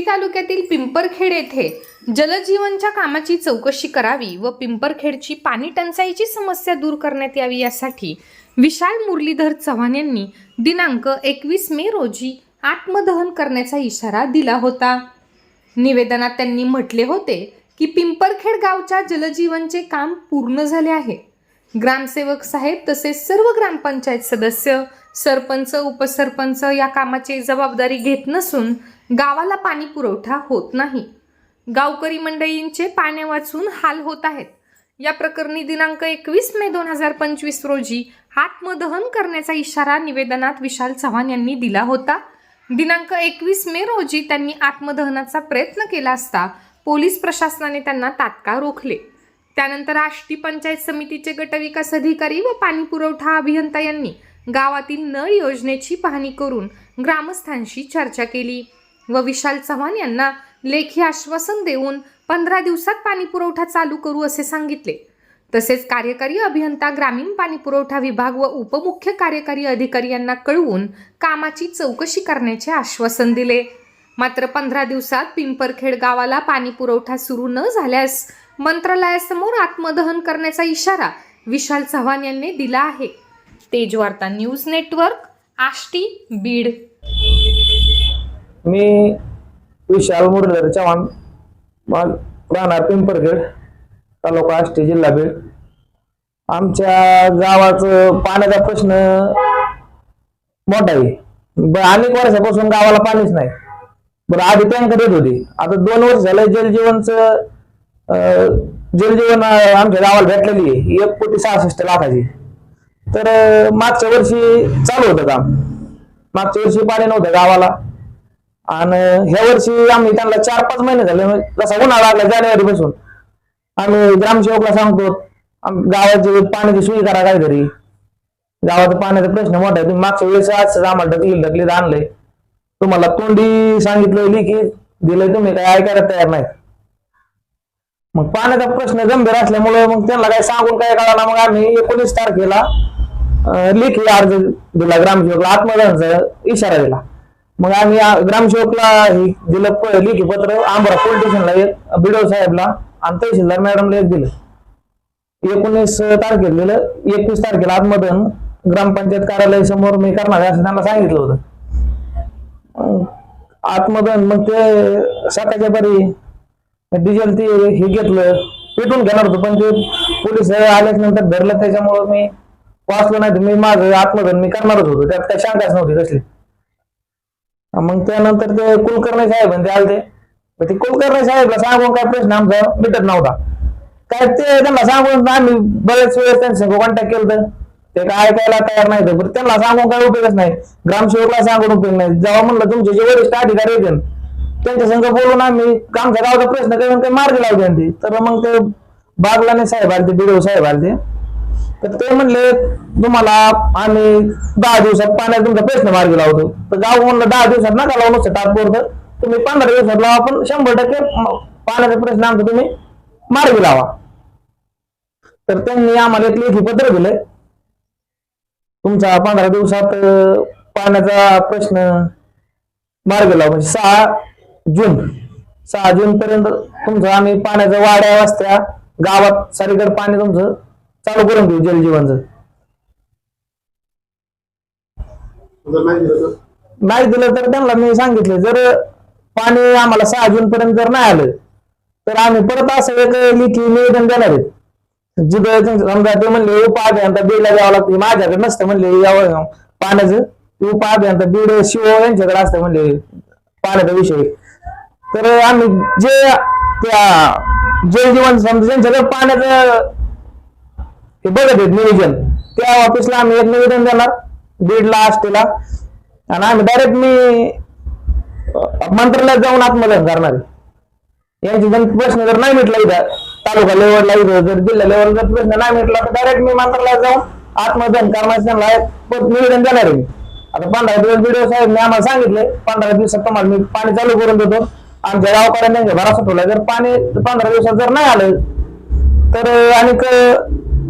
आष्टी तालुक्यातील पिंपरखेड येथे जलजीवनच्या कामाची चौकशी करावी व पिंपरखेडची पाणी टंचाईची समस्या दूर करण्यात यावी यासाठी विशाल मुरलीधर चव्हाण यांनी दिनांक एकवीस मे रोजी आत्मदहन करण्याचा इशारा दिला होता. निवेदनात त्यांनी म्हटले होते की पिंपरखेड गावच्या जलजीवनचे काम पूर्ण झाले आहे. ग्रामसेवक साहेब तसेच सर्व ग्रामपंचायत सदस्य सरपंच उपसरपंच या कामाची जबाबदारी घेत नसून गावाला पाणी पुरवठा होत नाही. गावकरी मंडळींचे पाण्या वाचून हाल होत आहेत. या प्रकरणी दिनांक एकवीस मे दोन हजार पंचवीस रोजी आत्मदहन करण्याचा इशारा निवेदनात विशाल चव्हाण यांनी दिला होता. दिनांक एकवीस मे रोजी त्यांनी आत्मदहनाचा प्रयत्न केला असता पोलीस प्रशासनाने त्यांना तात्काळ रोखले. त्यानंतर आष्टी पंचायत समितीचे गटविकास अधिकारी व पाणी पुरवठा अभियंता यांनी गावातील नळ योजनेची पाहणी करून ग्रामस्थांशी चर्चा केली. व विशाल चव्हाण यांना लेखी आश्वासन देऊन पंधरा दिवसात पाणी पुरवठा चालू करू असे सांगितले. तसेच कार्यकारी अभियंता ग्रामीण पाणी पुरवठा विभाग व उपमुख्य कार्यकारी अधिकारी यांना कळवून कामाची चौकशी करण्याचे आश्वासन दिले. मात्र पंधरा दिवसात पिंपरखेड गावाला पाणी पुरवठा सुरू न झाल्यास मंत्रालयासमोर आत्मदहन करण्याचा इशारा विशाल चव्हाण यांनी दिला आहे. Tejvarta news network Ashti Beed. मी विशाल मुरलीधर चव्हाण राहणार पिंपरखेड तालुका आष्टी जिल्हा बीड. आमच्या गावाचं पाण्याचा प्रश्न मोठा आहे. अनेक वर्षापासून गावाला पाणीच नाही. बरं आधी टँकर येत होती. आता दोन वर्ष झालं जलजीवनचं जलजीवन आमच्या गावाला भेटलेली आहे. एक कोटी सहासष्ट लाखाची. तर मागच्या वर्षी चालू होतं काम. मागच्या वर्षी पाणी नव्हतं गावाला. आणि ह्या वर्षी आम्ही त्यांना चार पाच महिने झाले जसा उन्हाळा लागला जानेवारी पासून आम्ही ग्रामसेवकला सांगतो गावाची पाण्याची सोय करा काहीतरी. गावाचा पाण्याचा प्रश्न मोठा आहे. तुम्ही मागच्या वेळेस आज आम्हाला ढकली ढकलीत आणलंय. तुम्हाला तोंडी सांगितलं लिखित दिलंय तुम्ही काय ऐकायला तयार नाही मग पाण्याचा प्रश्न गंभीर असल्यामुळे मग त्यांना काय सांगून काय कळाला? मग आम्ही एकोणीस तारखेला लेखी अर्ज दिला ग्रामसेवकला आत्मदानाचा इशारा दिला. मग आम्ही ग्रामसेवकला हे दिलं प- लेखी पत्र आंबरा पोलीस स्टेशनला एक बिडो साहेबला आणि तहसीलदार मॅडमला एक दिलं. एकोणीस तारखेला दिलं एकवीस तारखेला आत्मदन ग्रामपंचायत कार्यालय समोर मी करणार असं त्यांना सांगितलं होतं. अं, मग ते सकाळच्या बरी डिझेल ते हे घेतलं पेटून घेणार होतं पण ते पोलीस आल्याच नंतर धरलं त्याच्यामुळं मी वाचलो नाही तर मी माझं आत्मधन मी करणारच होतो. त्यात काही शंकाच नव्हती कसली. मग त्यानंतर ते कुलकर्णी साहेब ते आले ते ते कुलकर्णी साहेबला सांगून काय प्रश्न आमचा मिटत नव्हता. काय ते त्यांना सांगून आम्ही बरेच वेळेस त्यांच्या कॉन्टॅक्ट केलं ते काय ऐकायला तयार नाही तर त्यांना सांगून काय उपयोगच नाही. ग्रामसेवकला सांगून उपयोग नाही. जेव्हा म्हणलं तुमचे जे वरिष्ठ अधिकारी होते त्यांच्या संघ बोलून आम्ही आमच्या गावाचा प्रश्न काही काही मार्ग लावते ते तर मग ते बागलाने साहेब आले ते बिडव साहेब आले तर ते म्हणले तुम्हाला आम्ही दहा दिवसात पाण्यात तुमचा प्रश्न मार्गी लावतो. तर गाव म्हणलं दहा दिवसात नका लावून नुसतं तर तुम्ही पंधरा दिवसात लावा पण शंभर टक्के पाण्याचा प्रश्न आमचा तुम्ही मार्गी लावा. तर त्यांनी आम्हाला एक लेखी पत्र दिलंय तुमचा पंधरा दिवसात पाण्याचा प्रश्न मार्ग लावा. म्हणजे सहा जून सहा जून पर्यंत तुमचं आम्ही पाण्याचं वाड्या वाजत्या गावात सारीकडे पाणी तुमचं चालू करून देऊ जलजीवनचं नाही दिलं तर? त्यांना मी सांगितलं जर पाणी आम्हाला सहा जून पर्यंत जर नाही आलं तर आम्ही परत असं एक लिखी निवेदन देणार आहेत. जिथं समजा ते म्हणले उपअभियंता बीडला द्यावं लागतं. माझ्याकडे नसतं म्हणले यावं पाण्याचं उपअभियंता बीड शिव यांच्याकडे असतं म्हणले पाण्याचा विषय. तर आम्ही जे त्या जलजीवन समजा ज्यांच्याकडे पाण्याचं हे बघत आहेत नियोजन. त्या ऑफिसला आम्ही एक निवेदन देणार बीडला आष्टीला आणि आम्ही डायरेक्ट मी मंत्रालयात जाऊन आत्मदान करणार यांची जन जर प्रश्न जर नाही मिटला इथं तालुका लेवलला इथं जर जिल्हा लेवलला जर प्रश्न नाही मिटला तर डायरेक्ट मी मंत्रालयात जाऊन आत्मदान करण्याचं त्यांना निवेदन देणार आहे मी. आता पंधरा दिवस बीडीओ साहेब आम्हाला सांगितले पंधरा दिवसात तुम्हाला मी पाणी चालू करून देतो. आमच्या गावकऱ्यांनी त्यांच्या ठेवला. जर पाणी पंधरा दिवसात जर नाही आलं तर आणि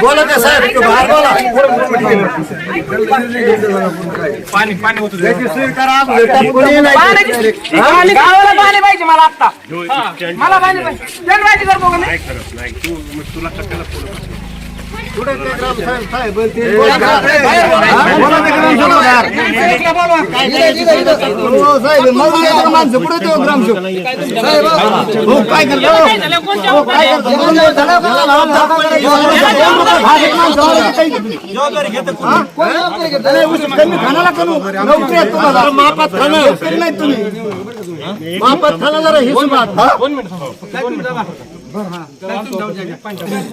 बोला का साहेब बोला पाणी पाणी. होत मला आता ह्यो इतक्या- मला पाहिजे पाहिजे त्यांना माहिती करतो का मी नाही खरं नाही तू मग तुला कशाला फोन करतो त्यांना बोलवा. मापात खाणं महापस्थाला जरा हिशोबात